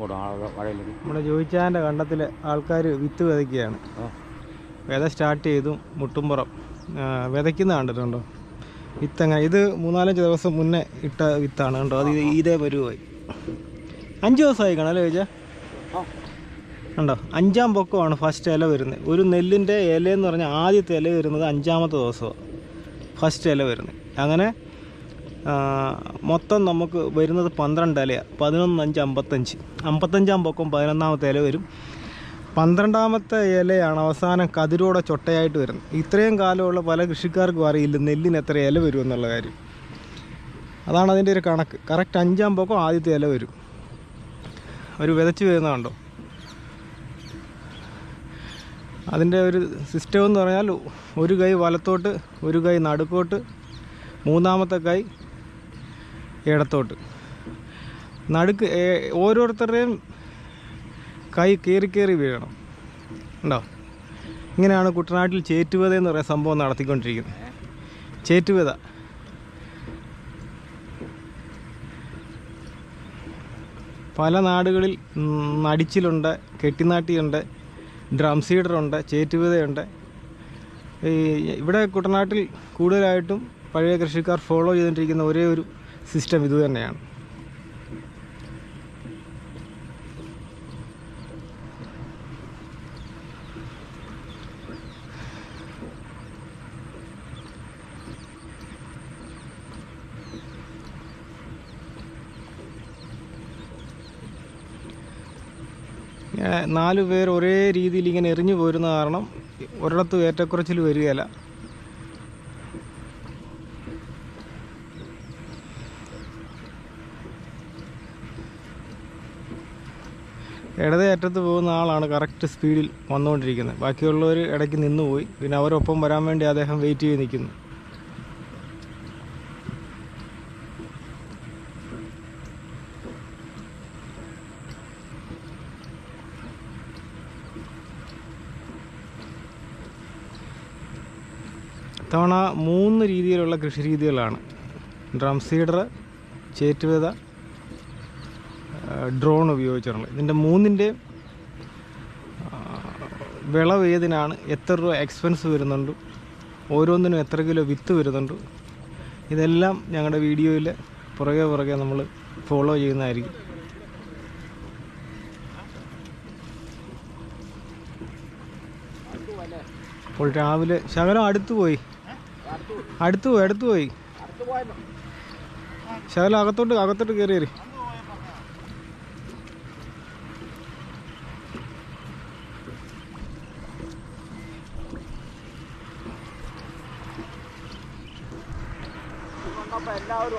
നമ്മുടെ ജോയിച്ചാന്റെ കണ്ടത്തിൽ ആൾക്കാർ വിത്ത് വിതയ്ക്കുകയാണ്. വിത സ്റ്റാർട്ട് ചെയ്തു മുട്ടുംപുറം. വിതയ്ക്കുന്ന കണ്ടിട്ടുണ്ടോ? വിത്ത് അങ്ങനെ ഇത് മൂന്നാലഞ്ച് ദിവസം മുന്നേ ഇട്ട വിത്താണ് കണ്ടോ? അത് ഇതേ പരുവായി. അഞ്ച് ദിവസമായി കാണാം ചോദിച്ചാൽ ഉണ്ടോ കണ്ടോ? അഞ്ചാം പൊക്കമാണ് ഫസ്റ്റ് ഇല വരുന്നത്. ഒരു നെല്ലിന്റെ ഇലയെന്ന് പറഞ്ഞാൽ ആദ്യത്തെ ഇല വരുന്നത് അഞ്ചാമത്തെ ദിവസമാണ്. ഫസ്റ്റ് ഇല വരുന്നത്. അങ്ങനെ മൊത്തം നമുക്ക് വരുന്നത് പന്ത്രണ്ട് ഇലയാണ് പതിനൊന്ന് അഞ്ച് അമ്പത്തഞ്ച്. അമ്പത്തഞ്ചാം പൊക്കം പതിനൊന്നാമത്തെ ഇല വരും. പന്ത്രണ്ടാമത്തെ ഇലയാണ് അവസാനം കതിരോടെ ചൊട്ടയായിട്ട് വരുന്നത്. ഇത്രയും കാലമുള്ള പല കൃഷിക്കാർക്കും അറിയില്ല നെല്ലിന് എത്ര ഇല വരും എന്നുള്ള കാര്യം. അതാണ് അതിന്റെ ഒരു കണക്ക്. കറക്റ്റ് അഞ്ചാം പൊക്കം ആദ്യത്തെ ഇല വരും. ഒരു വിതച്ച് വരുന്ന കണ്ടോ? അതിന്റെ ഒരു സിസ്റ്റം എന്ന് പറഞ്ഞാൽ ഒരു കൈ വലത്തോട്ട് ഒരു കൈ നടുക്കോട്ട് മൂന്നാമത്തെ കൈ ഇടത്തോട്ട് നടുക്ക് ഓരോരുത്തരുടെയും കൈ കയറി കയറി വീഴണം. ഉണ്ടോ ഇങ്ങനെയാണ് കുട്ടനാട്ടിൽ ചേറ്റുവത എന്ന് പറയുന്ന സംഭവം നടത്തിക്കൊണ്ടിരിക്കുന്നത്. ചേറ്റുവത. പല നാടുകളിൽ നടിച്ചിലുണ്ട് കെട്ടിനാട്ടിയുണ്ട് ഡ്രം സീഡറുണ്ട് ചേറ്റുവിതയുണ്ട്. ഈ ഇവിടെ കുട്ടനാട്ടിൽ കൂടുതലായിട്ടും പഴയ കൃഷിക്കാർ ഫോളോ ചെയ്തുകൊണ്ടിരിക്കുന്ന ഒരേ ഒരു സിസ്റ്റം ഇത് തന്നെയാണ്. നാല് പേർ ഒരേ രീതിയിൽ ഇങ്ങനെ എറിഞ്ഞു പോരുന്ന കാരണം ഒരിടത്തും ഏറ്റക്കുറച്ചിൽ വരികയില്ല. ഇടതേ അറ്റത്ത് പോകുന്ന ആളാണ് കറക്റ്റ് സ്പീഡിൽ വന്നുകൊണ്ടിരിക്കുന്നത്. ബാക്കിയുള്ളവർ ഇടയ്ക്ക് നിന്നുപോയി. പിന്നെ അവരൊപ്പം വരാൻ വേണ്ടി അദ്ദേഹം വെയിറ്റ് ചെയ്ത് നിൽക്കുന്നു. ഇത്തവണ മൂന്ന് രീതിയിലുള്ള കൃഷി രീതികളാണ്. ഡ്രം സീഡർ ചേറ്റുവിത ഡ്രോൺ ഉപയോഗിച്ചിട്ടുള്ളത്. ഇതിന്റെ മൂന്നിന്റെ വിളവ് ഏതിനാണ് എത്ര രൂപ എക്സ്പെൻസ് വരുന്നുണ്ട് ഓരോന്നിനും എത്ര കിലോ വിത്ത് വരുന്നുണ്ട്. ഇതെല്ലാം ഞങ്ങളുടെ വീഡിയോയിൽ പുറകെ പുറകെ നമ്മൾ ഫോളോ ചെയ്യുന്നതായിരിക്കും. അപ്പോൾ രാവിലെ ശകലം അടുത്തു പോയി. അടുത്തു പോയി അടുത്തു പോയി. ശകലം അകത്തോട്ട് അകത്തോട്ട് കയറി കയറി എല്ലാവരും